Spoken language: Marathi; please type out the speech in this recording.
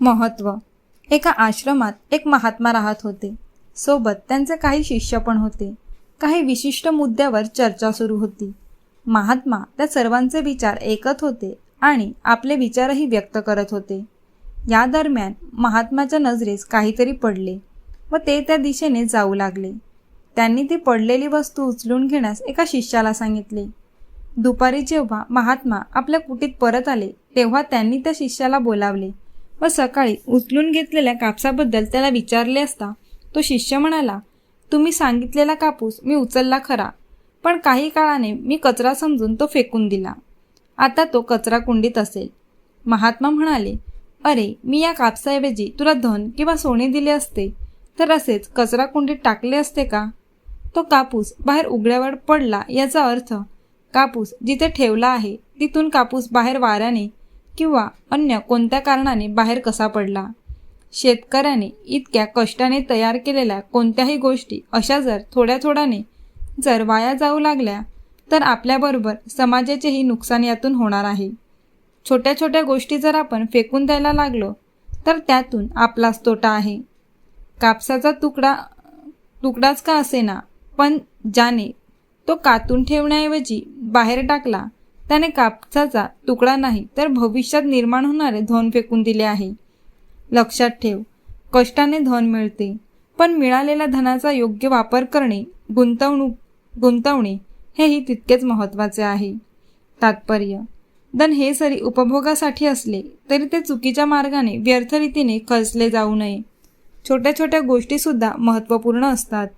महत्त्व एका आश्रमात एक महात्मा राहत होते. सोबत त्यांचे काही शिष्य पण होते. काही विशिष्ट मुद्द्यावर चर्चा सुरू होती. महात्मा त्या सर्वांचे विचार ऐकत होते आणि आपले विचारही व्यक्त करत होते. या दरम्यान महात्माच्या नजरेस काहीतरी पडले व ते त्या दिशेने जाऊ लागले. त्यांनी ती पडलेली वस्तू उचलून घेण्यास एका शिष्याला सांगितले. दुपारी जेव्हा महात्मा आपल्या कुटीत परत आले तेव्हा त्यांनी त्या शिष्याला बोलावले व सकाळी उचलून घेतलेल्या कापसाबद्दल त्याला विचारले असता तो शिष्य म्हणाला तुम्ही सांगितलेला कापूस मी उचलला खरा पण काही काळाने मी कचरा समजून तो फेकून दिला. आता तो कचरा कुंडीत असेल. महात्मा म्हणाले अरे मी या कापसाऐवजी तुला धन किंवा सोने दिले असते तर असेच कचरा कुंडीत टाकले असते का? तो कापूस बाहेर उघड्यावर पडला याचा अर्थ कापूस जिथे ठेवला आहे तिथून कापूस बाहेर वाऱ्याने किंवा अन्य कोणत्या कारणाने बाहेर कसा पडला? शेतकऱ्याने इतक्या कष्टाने तयार केलेल्या कोणत्याही गोष्टी अशा जर थोड्या थोड्याने जर वाया जाऊ लागल्या तर आपल्याबरोबर समाजाचेही नुकसान यातून होणार आहे. छोट्या छोट्या गोष्टी जर आपण फेकून द्यायला लागलो तर त्यातून आपलाच तोटा आहे. कापसाचा तुकडा तुकडाच का असेना पण ज्याने तो कातून ठेवण्याऐवजी बाहेर टाकला त्याने कापसाचा तुकडा नाही तर भविष्यात निर्माण होणारे धन फेकून दिले आहे. लक्षात ठेव कष्टाने धन मिळते पण मिळालेल्या धनाचा योग्य वापर करणे गुंतवणूक गुंतवणे हेही तितकेच महत्त्वाचे आहे. तात्पर्य धन हे सरी उपभोगासाठी असले तरी ते चुकीच्या मार्गाने व्यर्थ रीतीने खर्चले जाऊ नये. छोट्या छोट्या गोष्टीसुद्धा महत्त्वपूर्ण असतात.